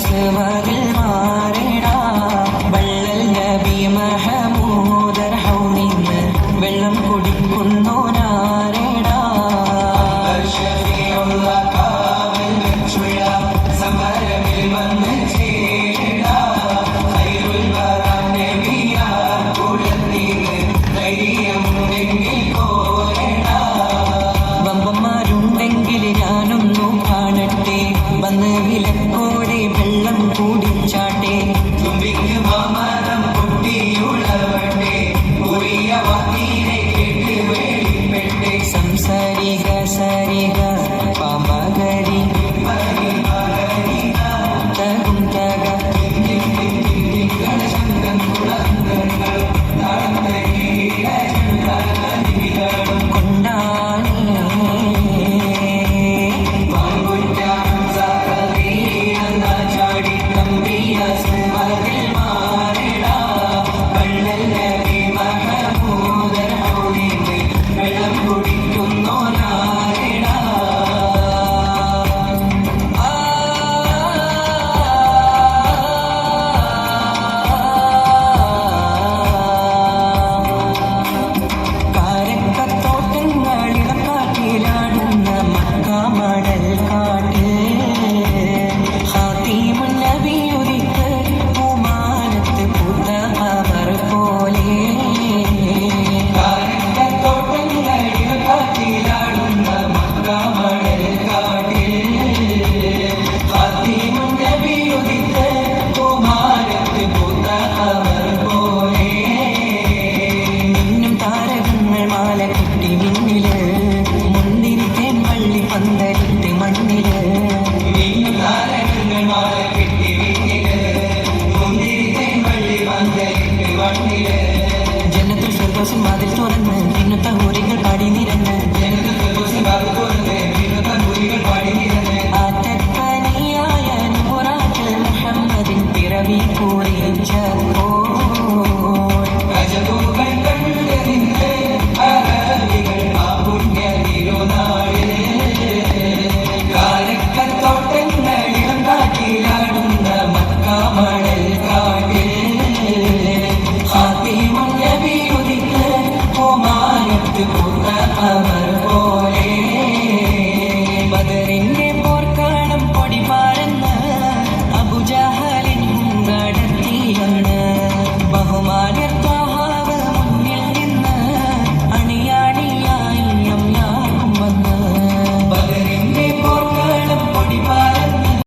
se va bien. பெருசும் அதில் துறந்து விண்ணுத்த ஊரிகள் படி நிறந்து ஆற்றற்பணியாய நூறாற்றில் முகம்மதின் பிறவி கூறி